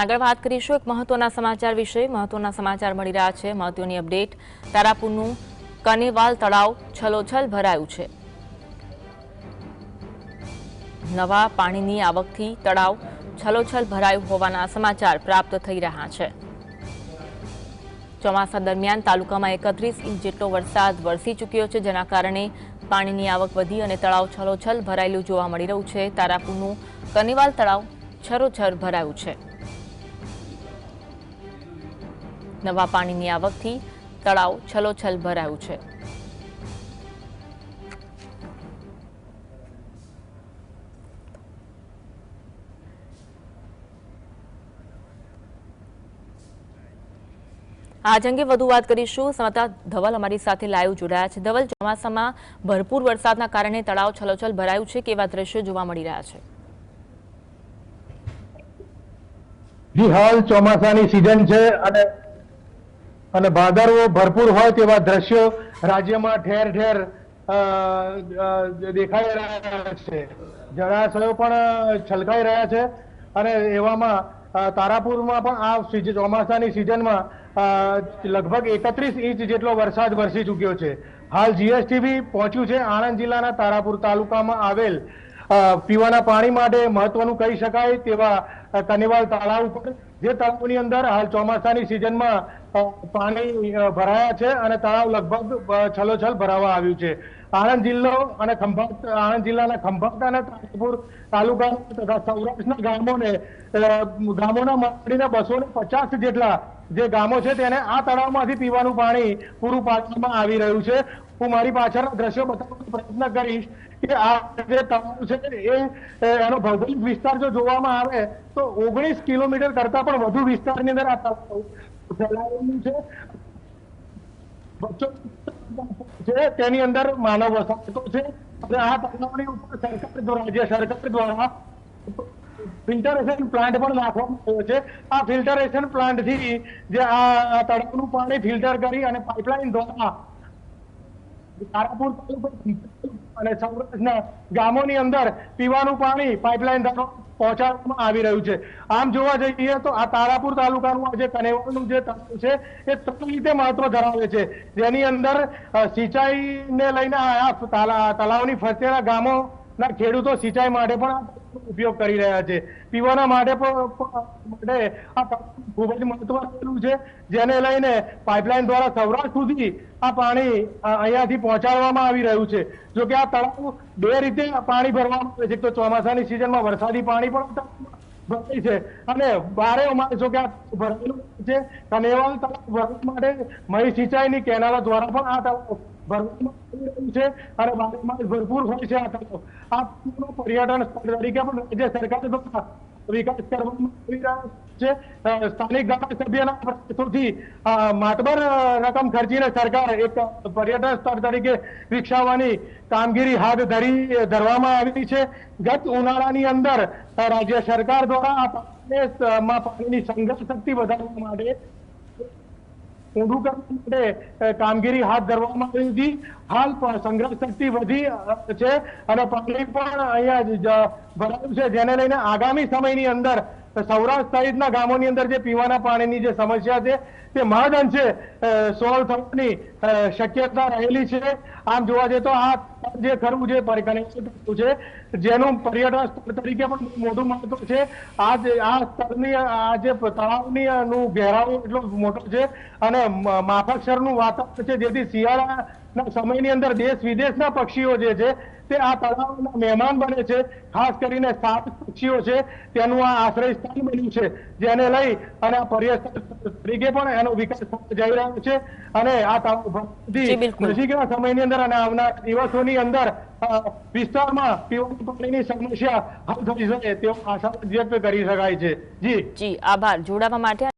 આગળ વાત કરીશું એક મહત્વના સમાચાર વિશે. મહત્વના સમાચાર મળી રહ્યા છે. મહત્વની અપડેટ. તારાપુરનું કનેવાલ તળાવ છલોછલ ભરાયું છે. નવા પાણીની આવકથી તળાવ છલોછલ ભરાયું હોવાના સમાચાર પ્રાપ્ત થઈ રહ્યા છે. ચોમાસા દરમિયાન તાલુકામાં એકત્રીસ ઇંચ જેટલો વરસાદ વરસી ચૂક્યો છે, જેના કારણે પાણીની આવક વધી અને તળાવ છલોછલ ભરાયેલું જોવા મળી રહ્યું છે. તારાપુરનું કનેવાલ તળાવ છરોછર ભરાયું છે. નવા પાણીની આવકથી તળાવ છલોછલ ભરાયું છે. આજ અંગે વધુ વાત કરીશું. સમાતા ધવલ અમારી સાથે લાઈવ જોડાયા છે. ધવલ, ચોમાસામાં ભરપૂર વરસાદના કારણે તળાવ છલોછલ ભરાયું છે. કેવા દ્રશ્યો જોવા મળી રહ્યા છે? જી હાલ ચોમાસાની સિઝન છે અને અને ભાદરવો ભરપૂર હોય તેવા દ્રશ્યો રાજ્યમાં ઠેર ઠેર દેખાઈ રહ્યા છે. જળાશયો પણ છલકાઈ રહ્યા છે અને એવામાં તારાપુરમાં પણ આ ચોમાસાની સિઝનમાં લગભગ એકત્રીસ ઇંચ જેટલો વરસાદ વરસી ચૂક્યો છે. હાલ જીએસટીબી પહોંચ્યું છે આણંદ જિલ્લાના તારાપુર તાલુકામાં આવેલ. પીવાના પાણી માટે મહત્વનું કહી શકાય તેવા કનેવાલ તળાવ ઉપર, જે તળાવની અંદર હાલ ચોમાસાની સિઝનમાં પાણી ભરાયા છે અને તળાવ લગભગ છલોછલ ભરાવા આવ્યું છે. આણંદ જિલ્લો અને ખંભાત, આણંદ જિલ્લાના ખંભાત અને તારાપુર તાલુકા તથા સૌરાષ્ટ્રના ગામોને ગામોના મળીને બસો ને પચાસ જેટલા જે ગામો છે તેને આ તળાવમાંથી પીવાનું પાણી પૂરું પાડવામાં આવી રહ્યું છે. હું મારી પાછળના દ્રશ્યો બતાવવાનો પ્રયત્ન કરીશ કે આ જે તળાવ છે એ, એનો ભૌગોલિક વિસ્તાર જો જોવામાં આવે તો ઓગણીસ કિલોમીટર કરતા પણ વધુ વિસ્તારની અંદર આ તળાવ ફેલાયેલું છે છે તેની અંદર માનવ વસાહતો છે. આ તળાવની ઉપર સરકાર દ્વારા રાજ્ય સરકાર દ્વારા ફિલ્ટરેશન પ્લાન્ટ પણ નાખવામાં આવ્યો છે. આ ફિલ્ટરેશન પ્લાન્ટથી જે આ તળાવનું પાણી ફિલ્ટર કરી અને પાઇપલાઇન દ્વારા તારાપુર તાલુકો અને સૌરાષ્ટ્રના ગામોની અંદર પીવાનું પાણી પાઇપલાઇન દ્વારા પહોંચાડવામાં આવી રહ્યું છે. આમ જોવા જઈએ તો આ તારાપુર તાલુકાનું આ જે કનેવાલનું જે તળાવ છે, એ ત્રણ રીતે મહત્વ ધરાવે છે. જેની અંદર સિંચાઈ સિંચાઈને લઈને આ તળાવની ફરતેના ગામોના ખેડૂતો સિંચાઈ માટે પણ ઉપયોગ કરી રહ્યા છે. પીવાના માટે માટે આ ખૂબ જ મહત્વ રહેલું છે, જેને લઈને પાઇપલાઇન દ્વારા સૌરાષ્ટ્ર સુધી આ પાણી અહીંયાથી પહોંચાડવામાં આવી રહ્યું છે. જો કે આ તળાવ બે રીતે પાણી ભરવામાં આવે છે. તો ચોમાસાની સિઝનમાં વરસાદી પાણી પણ ભરાય છે. અને બારે માસો કે આ ભરાયેલું છે કનેવાલ તળાવ ભરવા માટે મહી સિંચાઈની કેનાલો દ્વારા પણ આ તળાવ ભરવામાં છે અને બારે ભરપૂર હોય છે આ તળાવ. આ પર્યટન સ્થળ તરીકે પણ રાજ્ય સરકાર દ્વારા રકમ ખર્ચીને સરકાર એક પર્યટન સ્થળ તરીકે વિકસાવવાની કામગીરી હાથ ધરી ધરવામાં આવી છે ગત ઉનાળાની અંદર રાજ્ય સરકાર દ્વારા પાણીની સંઘર્ષ શક્તિ વધારવા માટે ઊંડું કામગીરી હાથ ધરવામાં આવી હતી. હાલ પણ સંગ્રહ શક્તિ વધી છે. અને પબ્લિક પણ અહીંયા ભરાયું છે. જેને લઈને આગામી સમયની અંદર સૌરાષ્ટ્ર સહિતના ગામોની અંદર જે પીવાના પાણીની જે સમસ્યા છે, તે મહદ અંશે સોલ્વ થવાની શક્યતા રહેલી છે. આમ જોવા જઈએ તો આ જે કરવું જે પરિગણિત છે જેનું પર્યટન સ્થળ તરીકે પણ મોટું મહત્વ છે. આ જે આ સ્થળની આ જે તળાવની નું ઘેરાવો એટલો મોટો છે. અને માફકસરનું વાતાવરણ છે જેથી શિયાળાના સમયની અંદર દેશ વિદેશના પક્ષીઓ જે છે તે આ તળાવના મહેમાન બને છે. ખાસ કરીને સાત પક્ષીઓ છે તેનું આ આશ્રય સ્થાન બન્યું છે જેને લઈ અને આ પર્યટન તરીકે પણ એનો વિકાસ જઈ રહ્યો છે. અને આ તળાવ. નજીકના સમયની અંદર અને આવનાર દિવસોની અંદર વિસ્તારમાં પીવાનું પાણીની સમસ્યા હલ થઈ શકે તેવો આશા વ્યક્ત કરી શકાય છે. જી. જી, આભાર. જોડાવા માટે